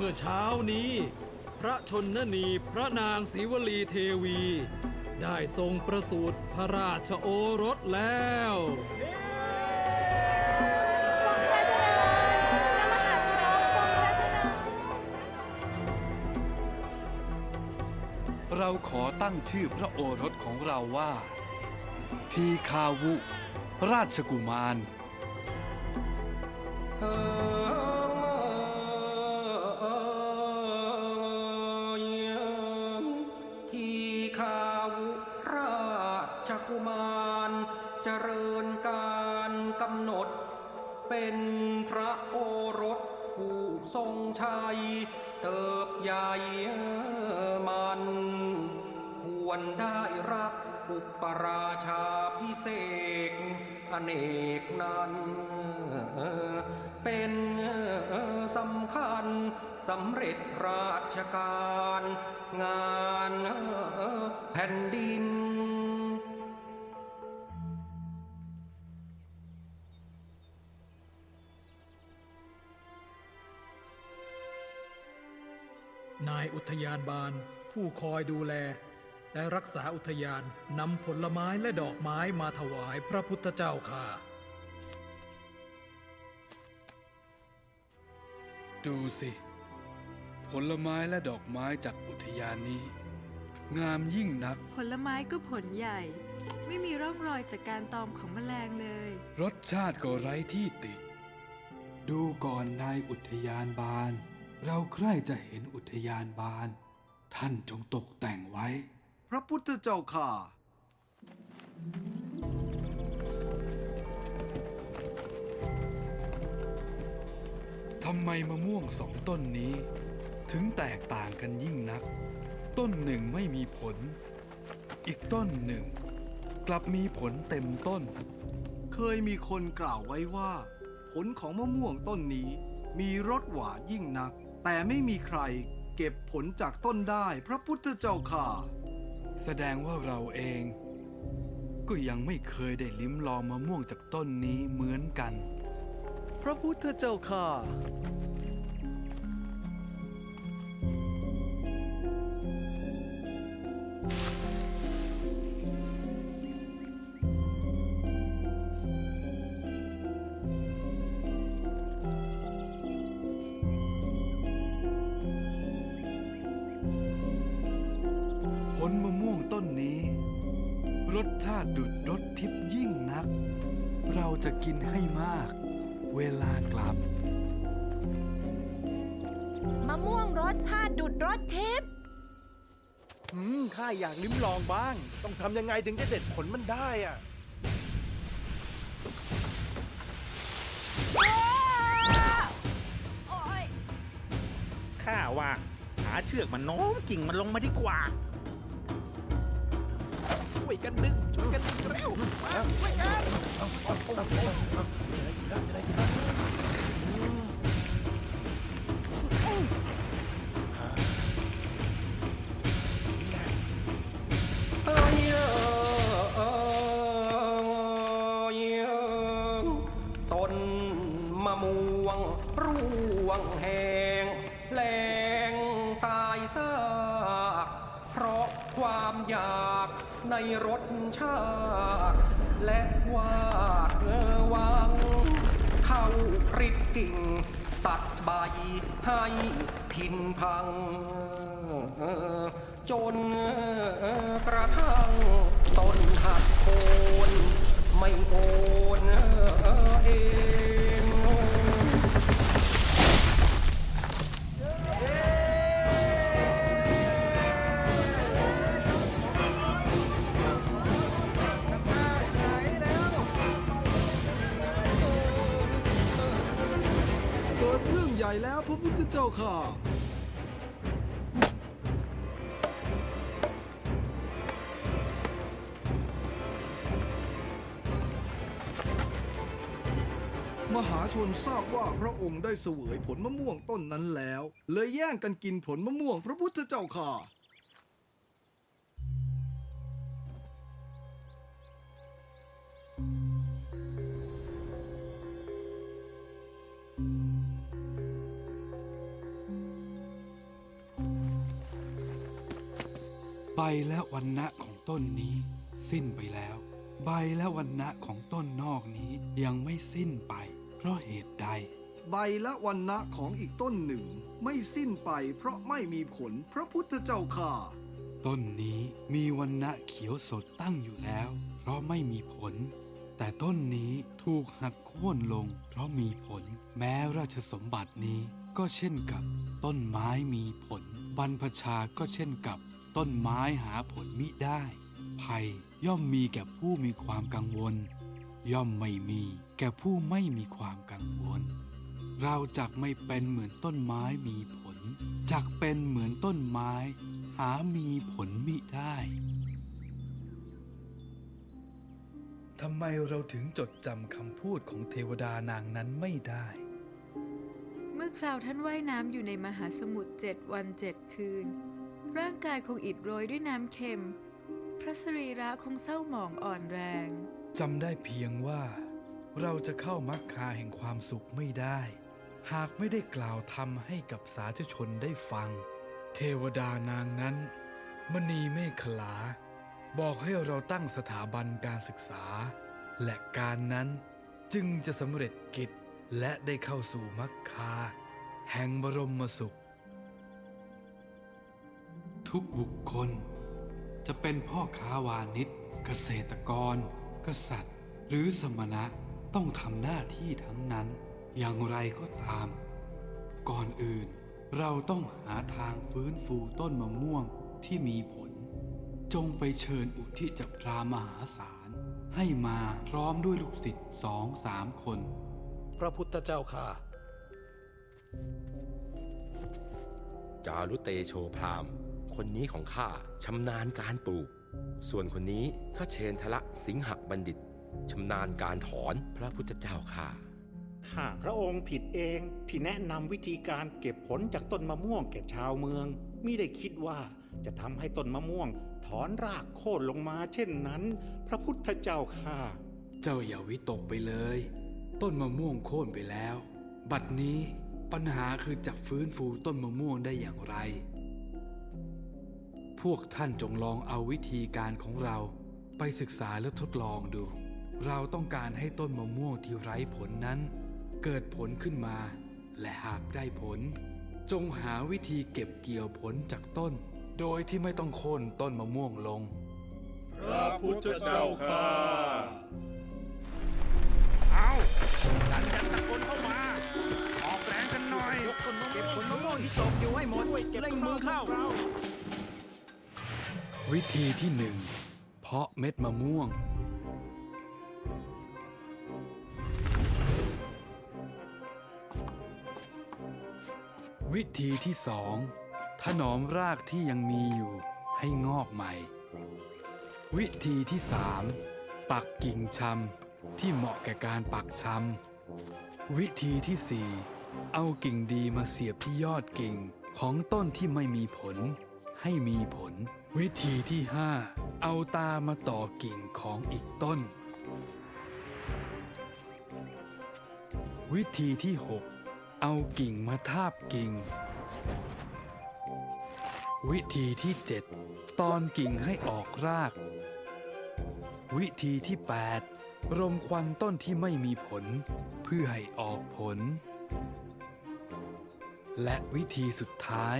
เมื่อเช้านี้ พระชนนีพระนางศรีวลีเทวี ได้ทรงประสูติพระราชโอรสแล้ว ทรงพระเจริญพระมหาชนกทรงพระเจริญ เราขอตั้งชื่อพระโอรสของเราว่า ทีคาวุ ราชกุมารที่ เป็นพระโอรสผู้ทรงชัย เติบใหญ่มัน ควรได้รับอุปราชาพิเศษอเนกนั้น เป็นสำคัญสำเร็จราชการ งานแผ่นดิน นายอุทยานบาล ผู้คอยดูแล และรักษาอุทยานนำผลไม้และดอกไม้มาถวายพระพุทธเจ้าค่ะ ดูสิ ผลไม้และดอกไม้จากอุทยานนี้ งามยิ่งนัก ผลไม้ก็ผลใหญ่ ไม่มีร่องรอยจากการตอมของแมลงเลย รสชาติก็ไร้ที่ติ ดูก่อนนายอุทยานบาน เราใคร่จะเห็นอุทยานบาน ท่านจงตกแต่งไว้ พระพุทธเจ้าค่ะ ทำไมมะม่วงสองต้นนี้ ถึงแตกต่างกันยิ่งนัก ต้นหนึ่งไม่มีผล อีกต้นหนึ่ง กลับมีผลเต็มต้น เคยมีคนกล่าวไว้ว่า ผลของมะม่วงต้นนี้มีรสหวานยิ่งนัก แต่ไม่มีใครเก็บผลจากต้นได้พระพุทธเจ้าค่ะ แสดงว่าเราเอง ก็ยังไม่เคยได้ลิ้มลองมะม่วงจากต้นนี้เหมือนกัน พระพุทธเจ้าค่ะ รสชาติดุดรสทิพย์ยิ่งนัก เราจะกินให้มาก เวลากลับ มะม่วงรสชาติดุดรสทิพย์อืมข้าอยากลิ้มลองบ้าง ต้องทำยังไงถึงจะเด็ดผลมันได้อะ ข้าว่า หาเชือกมันโน้มกิ่งมันลงมาดีกว่าช่ วยกันดึงช่วยกันดึง วาดหวัง เข้าริดกิ่ง ตัดใบให้พินพัง จนกระทั่งต้นหักโคน ไม่โอนเอง ญ่แล้วพระพุทธเจ้าค่ะ มหาชนทราบว่าพระองค์ได้เสวยผลมะม่วงต้นนั้นแล้ว เลยแย่งกันกินผลมะม่วงพระพุทธเจ้าค่ะ ใบและวันณะของต้นนี้ สิ้นไปแล้ว ใบและวันณะของต้นนอกนี้ยังไม่สิ้นไป เพราะเหตุใด ใบและวันณะของอีกต้นหนึ่ง ไม่สิ้นไปเพราะไม่มีผลพระพุทธเจ้าค่ะ ต้นนี้มีวันณะเขียวสดตั้งอยู่แล้ว เพราะไม่มีผล แต่ต้นนี้ถูกหักโค่นลง เพราะมีผล แม้ราชสมบัตินี้ก็เช่นกับ ต้นไม้มีผลบรรพชาก็เช่นกับ ต้นไม้หาผลมิได้ ภัยย่อมมีแก่ผู้มีความกังวล ย่อมไม่มีแก่ผู้ไม่มีความกังวล เราจักไม่เป็นเหมือนต้นไม้มีผล จักเป็นเหมือนต้นไม้ หามีผลมิได้ทำไมเราถึงจดจำคำพูดของเทวดานางนั้นไม่ได้ เมื่อคราวท่านว่ายน้ำอยู่ในมหาสมุทรเจ็ดวันเจ็ดคืน ร่างกายคงอิดโรยด้วยน้ำเค็ม พระสรีระคงเศร้าหมองอ่อนแรง จำได้เพียงว่า เราจะเข้ามรรคาแห่งความสุขไม่ได้ หากไม่ได้กล่าวทำให้กับสาธุชนได้ฟัง เทวดานางนั้น มณีเมฆขลา บอกให้เราตั้งสถาบันการศึกษา และการนั้นจึงจะสำเร็จกิจและได้เข้าสู่มรรคา แห่งบรมสุข ทุกบุคคล จะเป็นพ่อค้าวานิชเกษตรกร กษัตริย์ หรือสมณะต้องทำหน้าที่ทั้งนั้น อย่างไรก็ตาม ก่อนอื่นเราต้องหาทางฟื้นฟูต้นมะม่วงที่มีผล จงไปเชิญอุทิจพรามหาศาล ให้มาพร้อมด้วยลูกศิษย์สองสามคน พระพุทธเจ้าค่ะ จารุเตโชพราม คนนี้ของข้าชำนาญการปลูก ส่วนคนนี้ข้าเชนทละสิงหบัณฑิตชำนาญการถอนพระพุทธเจ้าข้าข้าพระองค์ผิดเองที่แนะนำวิธีการเก็บผลจากต้นมะม่วงแก่ชาวเมืองมิได้คิดว่าจะทำให้ต้นมะม่วง ถอนรากโค่นลงมา เช่นนั้น พระพุทธเจ้าข้าเจ้าอย่าวิตกไปเลย ต้นมะม่วงโค่นไปแล้ว บัดนี้ปัญหาคือจะฟื้นฟูต้นมะม่วงได้อย่างไร พวกท่านจงลองเอาวิธีการของเราไปศึกษาและทดลองดู เราต้องการให้ต้นมะม่วงที่ไร้ผลนั้น เกิดผลขึ้นมา และหากได้ผล จงหาวิธีเก็บเกี่ยวผลจากต้น โดยที่ไม่ต้องโค่นต้นมะม่วงลง พระพุทธเจ้าค่ะเอาดันกันตะโกนเข้ามา ออกแรงกันหน่อยเก็บผลมะม่วงที่ตกอยู่ให้หมดเร่งมือเข้า วิธีที่หนึ่งเพาะเม็ดมะม่วง วิธีที่สองถนอมรากที่ยังมีอยู่ให้งอกใหม่ วิธีที่สามปักกิ่งชำที่เหมาะแก่การปักชำวิธีที่สี่เอากิ่งดีมาเสียบที่ยอดกิ่งของต้นที่ไม่มีผลให้มีผล วิธีที่ห้าเอาตามาต่อกิ่งของอีกต้น วิธีที่หกเอากิ่งมาทาบกิ่ง วิธีที่เจ็ดตอนกิ่งให้ออกราก วิธีที่แปดรมควันต้นที่ไม่มีผล เพื่อให้ออกผล และวิธีสุดท้าย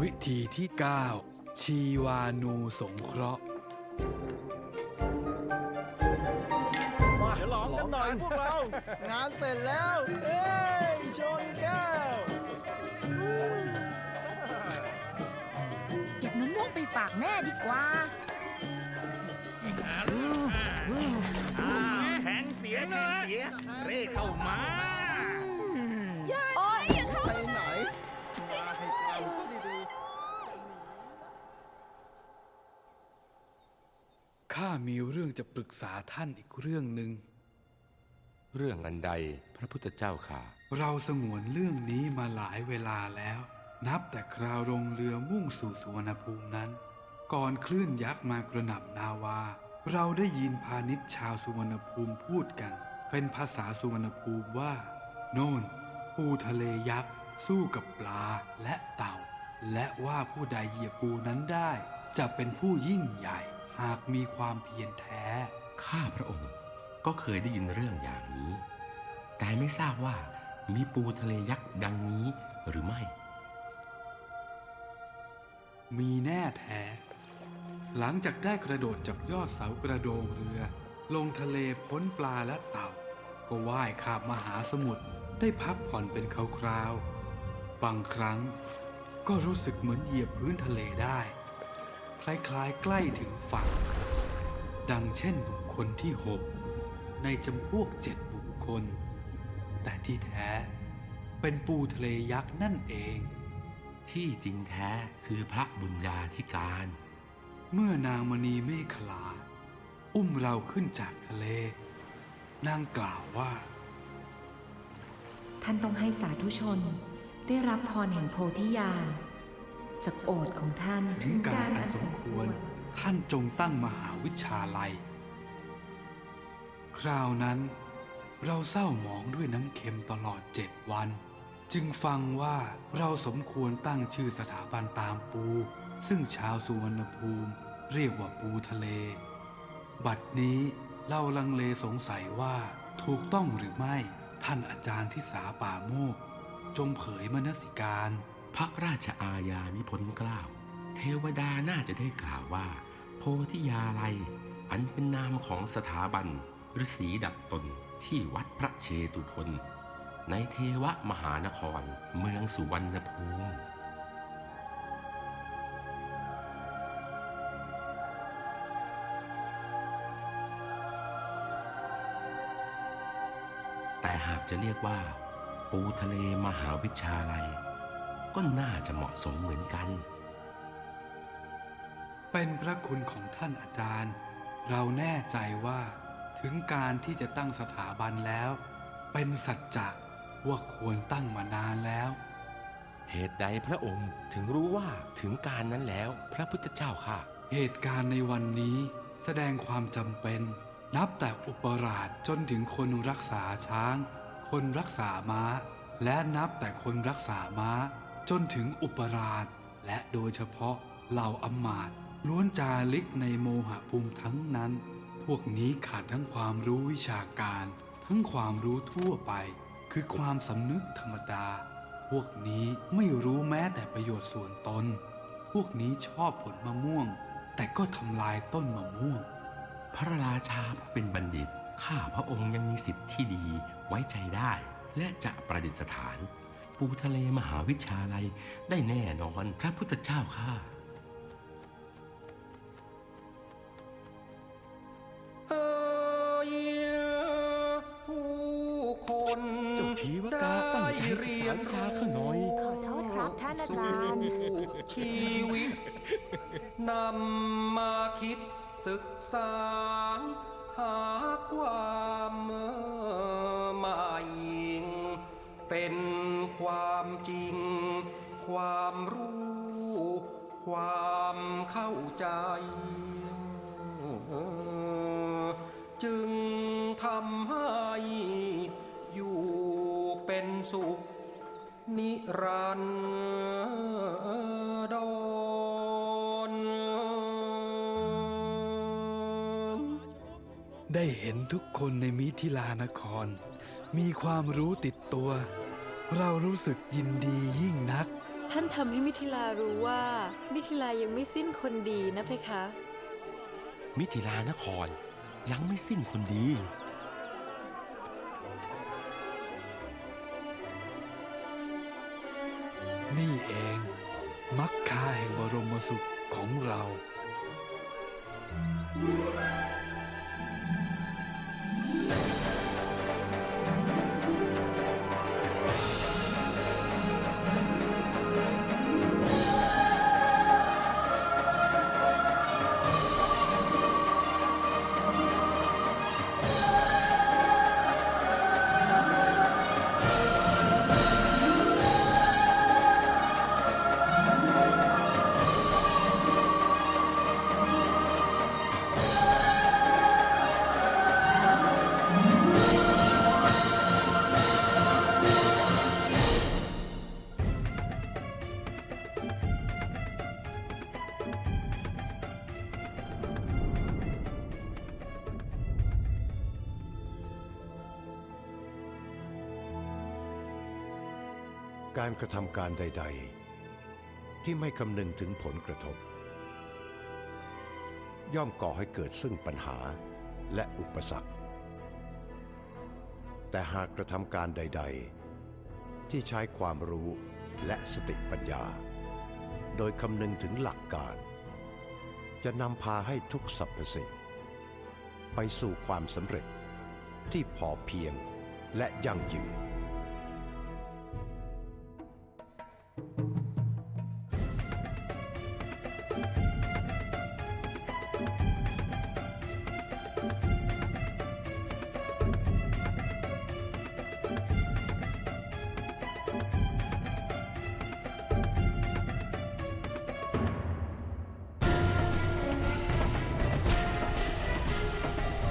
วิธีที่ 9 ชีวานูสงเคราะห์ มาเดี๋ยวลองกันหน่อยพวกเรา งานเสร็จแล้ว เอ้ยชนแก้ว เก็บมะม่วงไปฝากแม่ดีกว่า แทงเสียแทงเสีย เร่เข้ามา ข้ามีเรื่องจะปรึกษาท่านอีกเรื่องหนึ่ง เรื่องอันใดพระพุทธเจ้าข้าเราสงวนเรื่องนี้มาหลายเวลาแล้ว นับแต่คราวลงเรือมุ่งสู่สุวรรณภูมินั้น ก่อนคลื่นยักษ์มากระหน่ำนาวา เราได้ยินพาณิชย์ชาวสุวรรณภูมิพูดกัน เป็นภาษาสุวรรณภูมิว่า โน่น ปูทะเลยักษ์สู้กับปลาและเต่า และว่าผู้ใดเหยียบปูนั้นได้ จะเป็นผู้ยิ่งใหญ่ หากมีความเพียรแท้ ข้าพระองค์ก็เคยได้ยินเรื่องอย่างนี้ แต่ไม่ทราบว่ามีปูทะเลยักษ์ดังนี้หรือไม่ มีแน่แท้ หลังจากได้กระโดดจากยอดเสากระโดงเรือ ลงทะเลพ้นปลาและเต่า ก็ว่ายข้ามมหาสมุทรได้พักผ่อนเป็นคราวๆบางครั้งก็รู้สึกเหมือนเหยียบพื้นทะเลได้ คล้ายๆ ใกล้ถึงฝั่ง ดังเช่นบุคคลที่หกในจำพวกเจ็ดบุคคล แต่ที่แท้เป็นปูทะเลยักษ์นั่นเอง ที่จริงแท้คือพระบุญญาธิการ เมื่อนางมณีเมขลา อุ้มเราขึ้นจากทะเล นางกล่าวว่า ท่านต้องให้สาธุชน ได้รับพรแห่งโพธิญาณ จากโอษของท่านถึงการอันสมควร ท่านจงตั้งมหาวิชาลัย คราวนั้น เราเศร้าหมองด้วยน้ำเค็มตลอดเจ็ดวัน จึงฟังว่าเราสมควรตั้งชื่อสถาบันตามปู ซึ่งชาวสุวรรณภูมิ เรียกว่าปูทะเล บัดนี้เราลังเลสงสัยว่าถูกต้องหรือไม่ท่านอาจารย์ที่สาป่าโมก จงเผยมนสิการ พระราชอาญามิพ้นกล้าว เทวดาน่าจะได้กล่าวว่า โพธิยาลัย อันเป็นนามของสถาบันฤาษีดัดตนที่วัดพระเชตุพนในเทวมหานครเมืองสุวรรณภูมิแต่หากจะเรียกว่า ปูทะเลมหาวิชาลัย ก็น่าจะเหมาะสมเหมือนกัน เป็นพระคุณของท่านอาจารย์ เราแน่ใจว่าถึงการที่จะตั้งสถาบันแล้ว เป็นสัจจะว่าควรตั้งมานานแล้ว เหตุใดพระองค์ถึงรู้ว่าถึงการนั้นแล้วพระพุทธเจ้าค่ะ เหตุการณ์ในวันนี้แสดงความจำเป็น นับแต่อุปราชจนถึงคนรักษาช้าง คนรักษาม้า และนับแต่คนรักษาม้า จนถึงอุปราช และโดยเฉพาะเหล่าอมาตล้วนจาริกในโมหะภูมิทั้งนั้น พวกนี้ขาดทั้งความรู้วิชาการ ทั้งความรู้ทั่วไป คือความสำนึกธรรมดา พวกนี้ไม่รู้แม้แต่ประโยชน์ส่วนตน พวกนี้ชอบผลมะม่วง แต่ก็ทำลายต้นมะม่วง พระราชาผู้เป็นบัณฑิต ข้าพระองค์ยังมีสิทธิ์ที่ดีไว้ใจได้ และจะประดิษฐาน ปูทะเลมหาวิชาลัยได้แน่นอนพระพุทธเจ้าค่ะ เอ่ยผู้คนเจ้าผีวกาตั้งใจศึกษาวิชาข้าหน่อย ขอโทษครับท่านอาจารย์ สู่ชีวิตนำมาคิดศึกษา หาความหมายเป็นความจริง ความรู้ ความเข้าใจ จึงทำให้อยู่เป็นสุข นิรันดรได้เห็นทุกคนในมิถิลานคร มีความรู้ติดตัว เรารู้สึกยินดียิ่งนัก ท่านทำให้มิถิลารู้ว่า มิถิลายังไม่สิ้นคนดีนะเพคะ มิถิลานครยังไม่สิ้นคนดี นี่เองมักคาแห่งบรมสุขของเรา การกระทำการใด ๆ ที่ไม่คำนึงถึงผลกระทบ ย่อมก่อให้เกิดซึ่งปัญหาและอุปสรรค แต่หากกระทำการใด ๆ ที่ใช้ความรู้และสติปัญญา โดยคำนึงถึงหลักการ จะนำพาให้ทุกสรรพสิ่ง ไปสู่ความสำเร็จที่พอเพียงและยั่งยืน